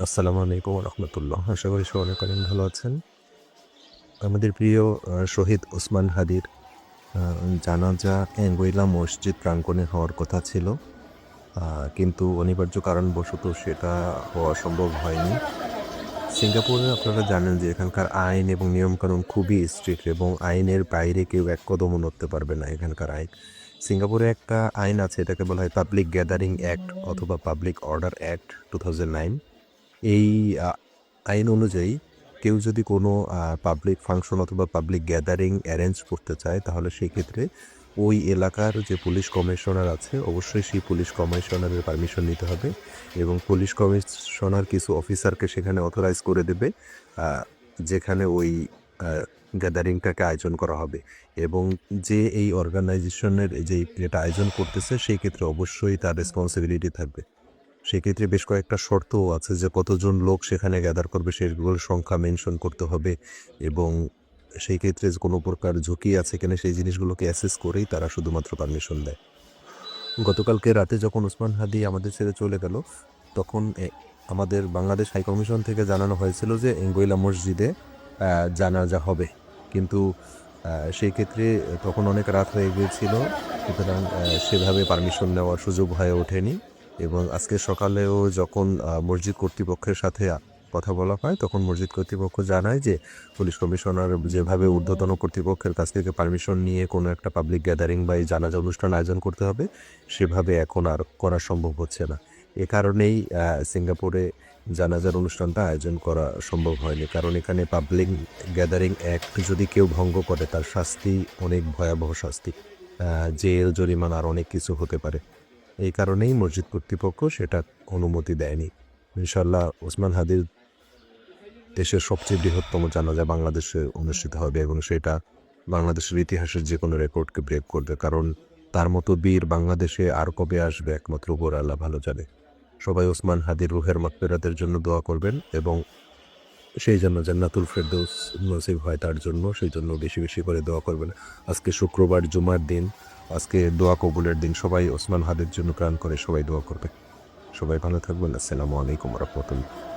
আসসালামু আলাইকুম রহমতুল্লাহ আশা করি সবাই অনেক অনেক ভালো আছেন। আমাদের প্রিয় শহীদ ওসমান হাদির জানাজা অ্যাঙ্গুইলা মসজিদ প্রাঙ্গণে হওয়ার কথা ছিল। কিন্তু অনিবার্য কারণবশত সেটা হওয়া সম্ভব হয়নি। সিঙ্গাপুরে আপনারা জানেন যে এখানকার আইন এবং নিয়মকানুন খুবই স্ট্রিক্ট এবং আইনের বাইরে কেউ এক কদমও নড়তে পারবে না এখানকার আইন। সিঙ্গাপুরে একটা আইন আছে, এটাকে বলা হয় পাবলিক গ্যাদারিং অ্যাক্ট অথবা public order act two thousand nine এই আইন অনুযায়ী কেউ যদি কোনো পাবলিক ফাংশন অথবা পাবলিক গ্যাদারিং অ্যারেঞ্জ করতে চায়, তাহলে সেই ক্ষেত্রে ওই এলাকার যে পুলিশ কমিশনার আছে, অবশ্যই সেই পুলিশ কমিশনারের পারমিশন নিতে হবে এবং পুলিশ কমিশনার কিছু অফিসারকে সেখানে অথরাইজ করে দেবে যেখানে ওই গ্যাদারিংটাকে আয়োজন করা হবে এবং যে এই অর্গানাইজেশনের যে এটা আয়োজন করতেছে সেই ক্ষেত্রে অবশ্যই তার রেসপন্সিবিলিটি থাকবে। সেক্ষেত্রে বেশ কয়েকটা শর্তও আছে যে কতজন লোক সেখানে গ্যাদার করবে, সেগুলোর সংখ্যা মেনশন করতে হবে এবং সেই ক্ষেত্রে কোনো প্রকার ঝুঁকি আছে কিনা সেই জিনিসগুলোকে অ্যাসেস করেই তারা শুধুমাত্র পারমিশন দেয়। গতকালকে রাতে যখন ওসমান হাদি আমাদের ছেড়ে চলে গেল, তখন আমাদের বাংলাদেশ হাই কমিশন থেকে জানানো হয়েছিল যে এঙ্গোইলা মসজিদে জানাজা হবে। কিন্তু সেই ক্ষেত্রে তখন অনেক রাত হয়ে গিয়েছিল, সুতরাং সেভাবে পারমিশন নেওয়ার সুযোগ হয়ে ওঠেনি। এবং আজকে সকালেও যখন মসজিদ কর্তৃপক্ষের সাথে কথা বলা হয়, তখন মসজিদ কর্তৃপক্ষ জানায় যে পুলিশ কমিশনার যেভাবে ঊর্ধ্বতন কর্তৃপক্ষের কাছ থেকে পারমিশন নিয়ে কোনো একটা পাবলিক গ্যাদারিং বা এই জানাজা অনুষ্ঠান আয়োজন করতে হবে, সেভাবে এখন আর করা সম্ভব হচ্ছে না। এ কারণেই সিঙ্গাপুরে জানাজার অনুষ্ঠানটা আয়োজন করা সম্ভব হয়নি। কারণ এখানে পাবলিক গ্যাদারিং অ্যাক্ট যদি কেউ ভঙ্গ করে, তার শাস্তি অনেক ভয়াবহ শাস্তি। জেল, জরিমানা আর অনেক কিছু হতে পারে। এই কারণেই মসজিদ কর্তৃপক্ষ সেটা অনুমতি দেয়নি। ইনশাল্লাহ ওসমান হাদির দেশের সবচেয়ে বৃহত্তম জানাজা বাংলাদেশে অনুষ্ঠিত হবে এবং সেটা বাংলাদেশের ইতিহাসের যে কোনো রেকর্ডকে ব্রেক করবে, কারণ তার মতো বীর বাংলাদেশে আর কবে আসবে একমাত্র উপর আল্লাহ ভালো জানে। সবাই ওসমান হাদির রুহের মাকফেরাতের জন্য দোয়া করবেন এবং সেই জন্য জান্নাতুল ফেরদৌস নসিব হয় তার জন্য, সেই জন্য বেশি বেশি করে দোয়া করবেন। আজকে শুক্রবার জুমার দিন আজকে দোয়া কবুলের দিন। সবাই ওসমান হাদের জন্য প্রাণ করে সবাই দোয়া করবে। সবাই ভালো থাকবেন। আসসালামু আলাইকুম রহমতুল্লাহ।